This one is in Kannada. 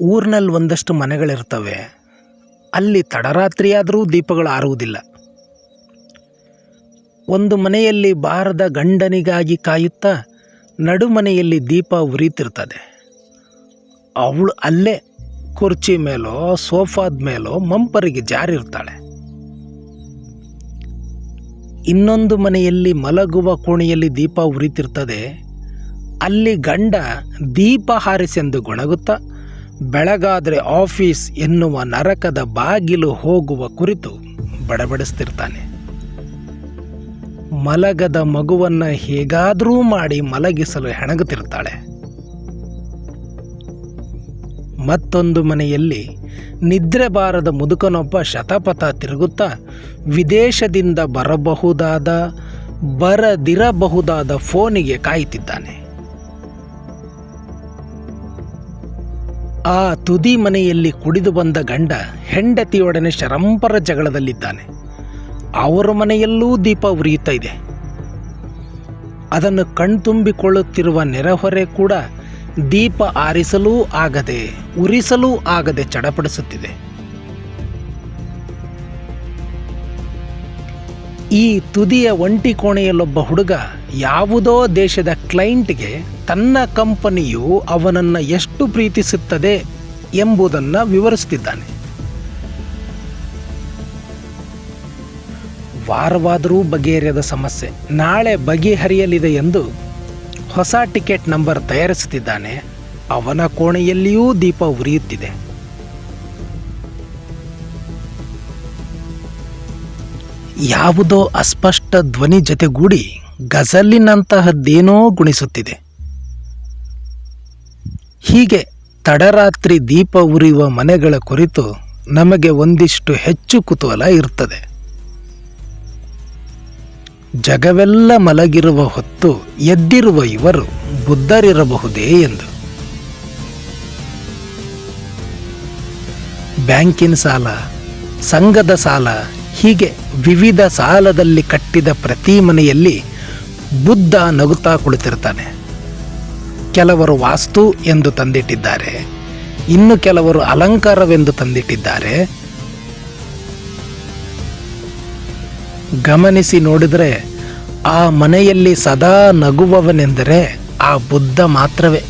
ಊರಿನಲ್ಲಿ ಒಂದಷ್ಟು ಮನೆಗಳಿರ್ತವೆ. ಅಲ್ಲಿ ತಡರಾತ್ರಿಯಾದರೂ ದೀಪಗಳು ಆರುವುದಿಲ್ಲ. ಒಂದು ಮನೆಯಲ್ಲಿ ಬಾರದ ಗಂಡನಿಗಾಗಿ ಕಾಯುತ್ತಾ ನಡುಮನೆಯಲ್ಲಿ ದೀಪ ಉರಿತಿರ್ತದೆ. ಅವಳು ಅಲ್ಲೇ ಕುರ್ಚಿ ಮೇಲೋ, ಸೋಫಾದ ಮೇಲೋ ಮಂಪರಿಗೆ ಜಾರಿರ್ತಾಳೆ. ಇನ್ನೊಂದು ಮನೆಯಲ್ಲಿ ಮಲಗುವ ಕೋಣೆಯಲ್ಲಿ ದೀಪ ಉರಿತಿರ್ತದೆ. ಅಲ್ಲಿ ಗಂಡ ದೀಪ ಹಾರಿಸೆಂದು ಗೊಣಗುತ್ತಾ ಬೆಳಗಾದರೆ ಆಫೀಸ್ ಎನ್ನುವ ನರಕದ ಬಾಗಿಲು ಹೋಗುವ ಕುರಿತು ಬಡಬಡಿಸ್ತಿರ್ತಾನೆ. ಮಲಗದ ಮಗುವನ್ನು ಹೇಗಾದರೂ ಮಾಡಿ ಮಲಗಿಸಲು ಹೆಣಗುತ್ತಿರ್ತಾಳೆ. ಮತ್ತೊಂದು ಮನೆಯಲ್ಲಿ ನಿದ್ರೆ ಬಾರದ ಮುದುಕನೊಬ್ಬ ಶತಪಥ ತಿರುಗುತ್ತಾ ವಿದೇಶದಿಂದ ಬರಬಹುದಾದ, ಬರದಿರಬಹುದಾದ ಫೋನಿಗೆ ಕಾಯುತ್ತಿದ್ದಾನೆ. ಆ ತುದಿ ಮನೆಯಲ್ಲಿ ಕುಡಿದು ಬಂದ ಗಂಡ ಹೆಂಡತಿಯೊಡನೆ ಶರಂಪರ ಜಗಳದಲ್ಲಿದ್ದಾನೆ. ಅವರ ಮನೆಯಲ್ಲೂ ದೀಪ ಉರಿಯುತ್ತಾ ಇದೆ. ಅದನ್ನು ಕಣ್ತುಂಬಿಕೊಳ್ಳುತ್ತಿರುವ ನೆರೆಹೊರೆ ಕೂಡ ದೀಪ ಆರಿಸಲೂ ಆಗದೆ, ಉರಿಸಲೂ ಆಗದೆ ಚಡಪಡಿಸುತ್ತಿದೆ. ಈ ತುದಿಯ ಒಂಟಿ ಕೋಣೆಯಲ್ಲೊಬ್ಬ ಹುಡುಗ ಯಾವುದೋ ದೇಶದ ಕ್ಲೈಂಟ್ಗೆ ತನ್ನ ಕಂಪನಿಯು ಅವನನ್ನು ಎಷ್ಟು ಪ್ರೀತಿಸುತ್ತದೆ ಎಂಬುದನ್ನು ವಿವರಿಸುತ್ತಿದ್ದಾನೆ. ವಾರವಾದರೂ ಬಗೆಹರಿಯದ ಸಮಸ್ಯೆ. ನಾಳೆ ಬಗೆಹರಿಯಲಿದೆ ಎಂದು ಹೊಸ ಟಿಕೆಟ್ ನಂಬರ್ ತಯಾರಿಸುತ್ತಿದ್ದಾನೆ. ಅವನ ಕೋಣೆಯಲ್ಲಿಯೂ ದೀಪ ಉರಿಯುತ್ತಿದೆ. ಯಾವುದೋ ಅಸ್ಪಷ್ಟ ಧ್ವನಿ ಜೊತೆಗೂಡಿ ಗಜಲ್ಲಿನಂತಹದ್ದೇನೋ ಗುಣಿಸುತ್ತಿದೆ. ಹೀಗೆ ತಡರಾತ್ರಿ ದೀಪ ಉರಿಯುವ ಮನೆಗಳ ಕುರಿತು ನಮಗೆ ಒಂದಿಷ್ಟು ಹೆಚ್ಚು ಕುತೂಹಲ ಇರ್ತದೆ. ಜಗವೆಲ್ಲ ಮಲಗಿರುವ ಹೊತ್ತು ಎದ್ದಿರುವ ಇವರು ಬುದ್ಧರಿರಬಹುದೇ ಎಂದು. ಬ್ಯಾಂಕಿನ ಸಾಲ, ಸಂಘದ ಸಾಲ, ಹೀಗೆ ವಿವಿಧ ಸಾಲದಲ್ಲಿ ಕಟ್ಟಿದ ಪ್ರತಿ ಮನೆಯಲ್ಲಿ ಬುದ್ಧ ನಗುತ್ತಾ ಕುಳಿತಿರ್ತಾನೆ. ಕೆಲವರು ವಾಸ್ತು ಎಂದು ತಂದಿಟ್ಟಿದ್ದಾರೆ, ಇನ್ನು ಕೆಲವರು ಅಲಂಕಾರವೆಂದು ತಂದಿಟ್ಟಿದ್ದಾರೆ. ಗಮನಿಸಿ ನೋಡಿದರೆ, ಆ ಮನೆಯಲ್ಲಿ ಸದಾ ನಗುವವನೆಂದರೆ ಆ ಬುದ್ಧ ಮಾತ್ರವೇ.